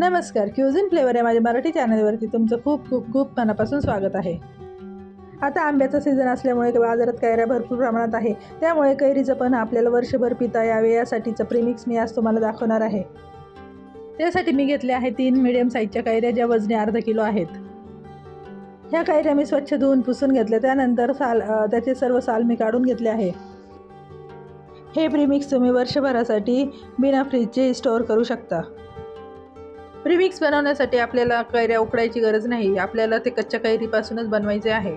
नमस्कार cuisine flavour या माझ्या मराठी चॅनलवरती तुमचं खूप खूप खूप मनापासून स्वागत आहे. आता आंब्याचा सीझन असल्यामुळे बाजारात कैऱ्या भरपूर प्रमाणात आहे. त्यामुळे कैरीचं पण आपल्याला वर्षभर पिता यावे यासाठीचं प्रीमिक्स मी आज तुम्हाला दाखवणार आहे. त्यासाठी मी घेतले आहे तीन मिडियम साईजच्या कैऱ्या ज्या वजने अर्धा किलो आहेत. ह्या कैऱ्या मी स्वच्छ धुवून पुसून घेतल्या त्यानंतर साल त्याचे सर्व साल मी काढून घेतले आहे. हे प्रीमिक्स तुम्ही वर्षभरासाठी बिना फ्रीजचे स्टोअर करू शकता. प्रीमिक्स बनवण्यासाठी आपल्याला कैऱ्या उकडायची गरज नाही. आपल्याला ते कच्च्या कैरीपासूनच बनवायचे आहे.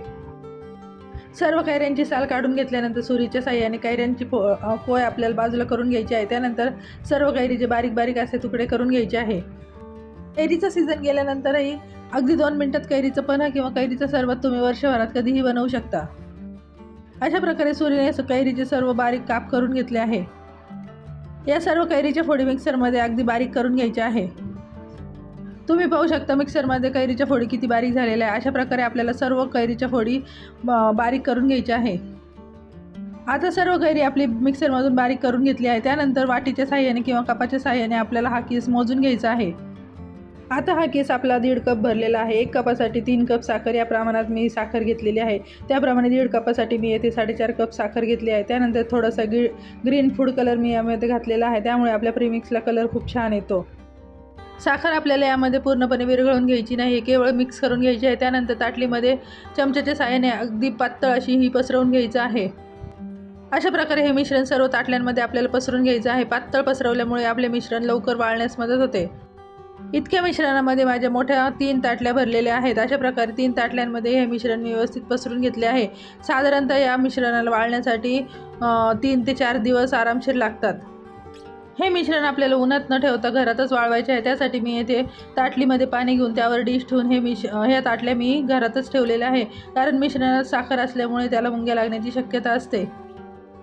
सर्व कैऱ्यांची साल काढून घेतल्यानंतर सुरीच्या साह्याने कैऱ्यांची पो पोय आपल्याला बाजूला करून घ्यायची आहे. त्यानंतर सर्व कैरीचे बारीक बारीक असे तुकडे करून घ्यायचे आहे. कैरीचा सीझन गेल्यानंतरही अगदी दोन मिनटात कैरीचं पन्हा किंवा कैरीचं सरबत तुम्ही वर्षभरात कधीही बनवू शकता. अशा प्रकारे सुरीने कैरीचे सर्व बारीक काप करून घेतले आहे. या सर्व कैरीच्या फोडी मिक्सरमध्ये अगदी बारीक करून घ्यायचे आहे. तुम्ही पाहू शकता मिक्सरमध्ये कैरीच्या फोडी किती बारीक झालेल्या आहे. अशा प्रकारे आपल्याला सर्व कैरीच्या फोडी ब- बारीक करून घ्यायच्या आहे. आता सर्व कैरी आपली मिक्सरमधून बारीक करून घेतली आहे. त्यानंतर वाटीच्या साह्याने किंवा कपाच्या साह्याने आपल्याला हा केस मोजून घ्यायचा आहे. आता हा केस आपला दीड कप भरलेला आहे. एक कपासाठी तीन कप साखर या प्रमाणात मी साखर घेतलेली आहे. त्याप्रमाणे दीड कपासाठी मी येथे साडेचार कप साखर घेतली आहे. त्यानंतर थोडासा ग्री ग्रीन फूड कलर मी यामध्ये घातलेला आहे. त्यामुळे आपल्या प्रीमिक्सला कलर खूप छान येतो. साखर आपल्याला यामध्ये पूर्णपणे विरघळून घ्यायची नाही. केवळ मिक्स करून घ्यायची आहे. त्यानंतर ताटलीमध्ये चमच्याच्या साहाय्याने अगदी पातळ अशी ही पसरवून घ्यायचं आहे. अशा प्रकारे हे मिश्रण सर्व ताटल्यांमध्ये आपल्याला पसरून घ्यायचं आहे. पातळ पसरवल्यामुळे आपले मिश्रण लवकर वाळण्यास मदत होते. इतक्या मिश्रणामध्ये माझ्या मोठ्या तीन ताटल्या भरलेल्या आहेत. अशा प्रकारे तीन ताटल्यांमध्ये हे मिश्रण मी व्यवस्थित पसरून घेतले आहे. साधारणतः या मिश्रणाला वाळण्यासाठी तीन ते चार दिवस आरामशीर लागतात. हे मिश्रण आपल्याला उन्हात न ठेवता घरातच वाळवायचे आहे. त्यासाठी मी येथे ताटलीमध्ये पाणी घेऊन त्यावर डिश ठेवून हे मिश ह्या ताटल्या मी घरातच ठेवलेल्या आहे. कारण मिश्रणात साखर असल्यामुळे त्याला मुंग्या लागण्याची शक्यता असते.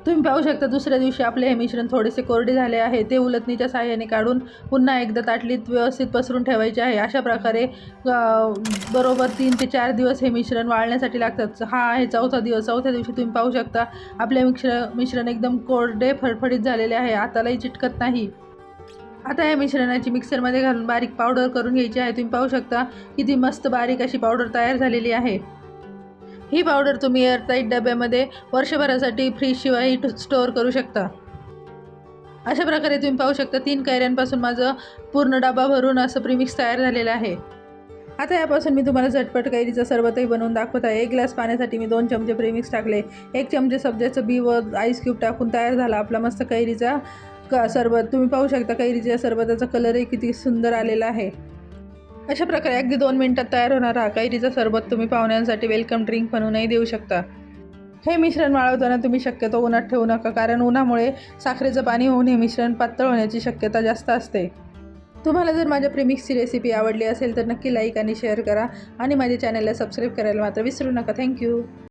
तुम्ही पाहू शकता दुसऱ्या दिवशी आपले हे मिश्रण थोडेसे कोरडे झाले आहे. ते उलटणीच्या साह्याने काढून पुन्हा एकदा ताटलीत व्यवस्थित पसरून ठेवायचे आहे. अशा प्रकारे बरोबर तीन ते चार दिवस हे मिश्रण वाळण्यासाठी लागतात. हा आहे चौथा दिवस. चौथ्या दिवशी तुम्ही पाहू शकता आपले मिश्र मिश्रण एकदम कोरडे फडफडीत झालेले आहे. हातालाही चिटकत नाही. आता या मिश्रणाची मिक्सरमध्ये घालून बारीक पावडर करून घ्यायची आहे. तुम्ही पाहू शकता किती मस्त बारीक अशी पावडर तयार झालेली आहे. ही पावडर तुम्ही एअरटाईट डब्यामध्ये वर्षभरासाठी फ्रीजशिवाय स्टोअर करू शकता. अशा प्रकारे तुम्ही पाहू शकता तीन कैऱ्यांपासून माझं पूर्ण डबा भरून असं प्रीमिक्स तयार झालेलं आहे. आता यापासून मी तुम्हाला झटपट कैरीचं सरबतही बनवून दाखवत आहे. एक ग्लास पाण्यासाठी मी दोन चमचे प्रेमिक्स टाकले. एक चमचे सब्जाचं बी व आईस क्यूब टाकून तयार झाला आपला मस्त कैरीचा क सरबत. तुम्ही पाहू शकता कैरीच्या सरबताचा कलरही किती सुंदर आलेला आहे. अशा प्रकारे अगदी दोन मिनटात तयार होणारा हा कैरीचा सरबत तुम्ही पाहुण्यांसाठी वेलकम ड्रिंक म्हणूनही देऊ शकता. हे मिश्रण वाळवताना तुम्ही शक्यतो उन्हात ठेवू नका कारण उन्हामुळे साखरेचं पाणी होऊन हे मिश्रण पातळ होण्याची शक्यता जास्त असते. तुम्हाला जर माझ्या प्रेमिक्सची रेसिपी आवडली असेल तर नक्की लाईक आणि शेअर करा आणि माझ्या चॅनलला सबस्क्राईब करायला मात्र विसरू नका. थँक्यू